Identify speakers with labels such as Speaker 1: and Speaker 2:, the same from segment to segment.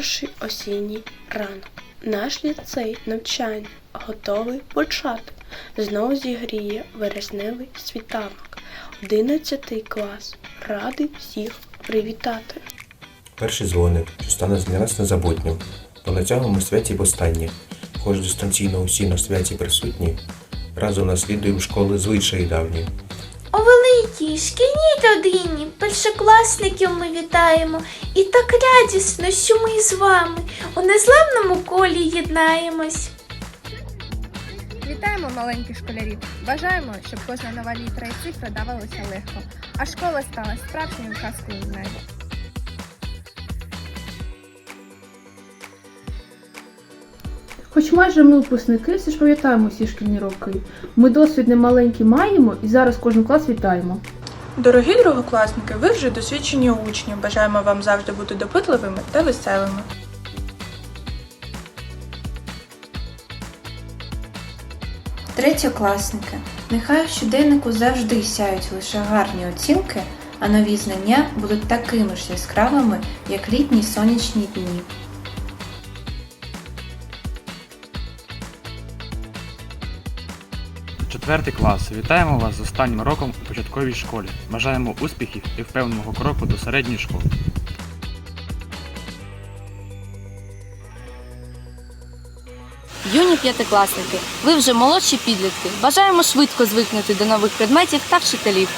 Speaker 1: Перший осінній ранок. Наш ліцей навчання готовий почати. Знов зігріє вересневий світанок. Одинадцятий клас. Радий всіх привітати.
Speaker 2: Перший дзвоник, що стане для нас незабутнім, на цьому святі востаннє. Хоч дистанційно усі на святі присутні, разом наслідуємо школи звичаї давні.
Speaker 3: У великій шкільній родині першокласників ми вітаємо, і так радісно, що ми з вами у незламному колі єднаємось.
Speaker 4: Вітаємо маленьких школярів! Бажаємо, щоб кожна нова літера і цифра давалася легко, а школа стала справжньою казкою в.
Speaker 5: Хоч майже ми випускники, все ж пам'ятаємо всі шкільні роки. Ми досвід немаленький маємо і зараз кожен клас вітаємо.
Speaker 6: Дорогі другокласники, ви вже досвідчені учні. Бажаємо вам завжди бути допитливими та веселими.
Speaker 7: Третьокласники, нехай в щоденнику завжди сяють лише гарні оцінки, а нові знання будуть такими ж яскравими, як літні сонячні дні.
Speaker 8: Четвертий клас. Вітаємо вас з останнім роком у початковій школі. Бажаємо успіхів і впевненого кроку до середньої школи.
Speaker 9: Юні п'ятикласники, ви вже молодші підлітки. Бажаємо швидко звикнути до нових предметів та вчителів.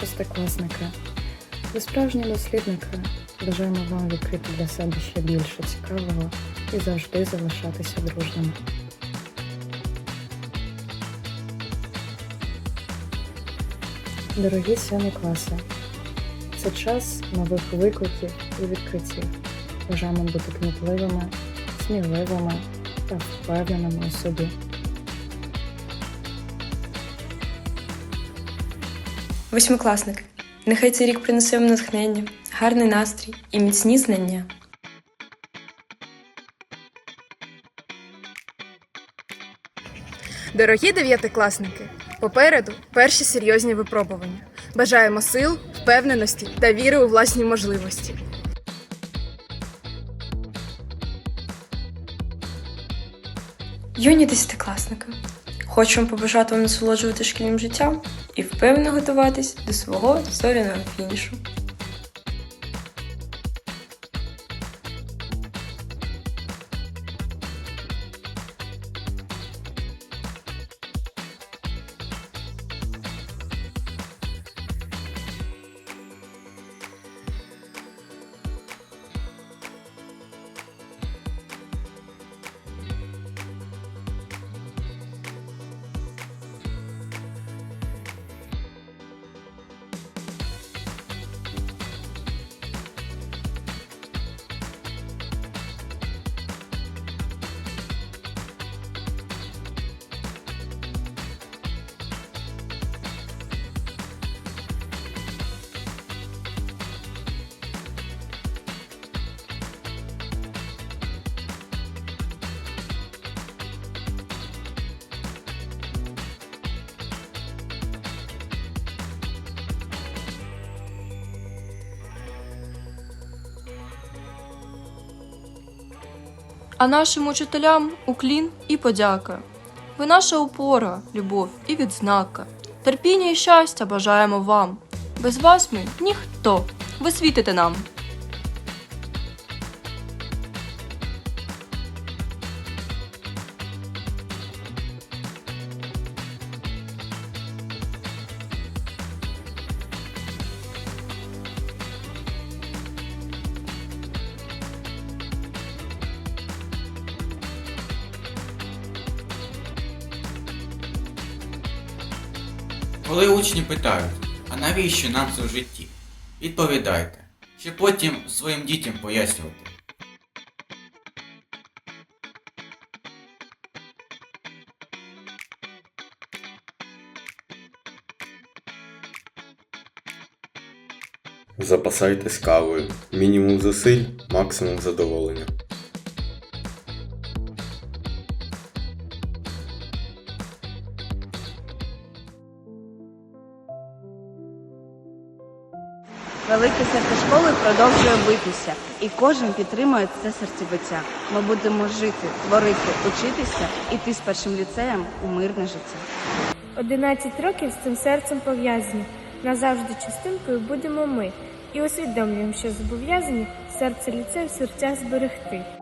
Speaker 10: Шестикласники. Ви справжні дослідники. Бажаємо вам відкрити для себе ще більше цікавого і завжди залишатися дружніми. Дорогі сьомі класи, це час нових викликів і відкриттів. Бажаємо бути кмітливими, сміливими та впевненими у собі.
Speaker 11: Восьмикласники. Нехай цей рік принесе вам натхнення, гарний настрій і міцні знання.
Speaker 4: Дорогі дев'ятикласники! Попереду перші серйозні випробування. Бажаємо сил, впевненості та віри у власні можливості.
Speaker 11: Юні десятикласники. Хочемо побажати вам насолоджувати шкільним життям і впевнено готуватись до свого зоряного фінішу.
Speaker 12: А нашим учителям уклін і подяка. Ви наша опора, любов і відзнака. Терпіння і щастя бажаємо вам. Без вас ми ніхто. Ви світите нам.
Speaker 13: Коли учні питають, а навіщо нам це в житті? Відповідайте, щоб потім своїм дітям пояснювати.
Speaker 2: Запасайтесь кавою. Мінімум зусиль, максимум задоволення.
Speaker 14: Велике серце школи продовжує битися, і кожен підтримує це серцебиття. Ми будемо жити, творити, учитися, іти з першим ліцеєм у мирне життя.
Speaker 15: 11 років з цим серцем пов'язані. Назавжди частинкою будемо ми і усвідомлюємо, що зобов'язані серце ліцею серця зберегти.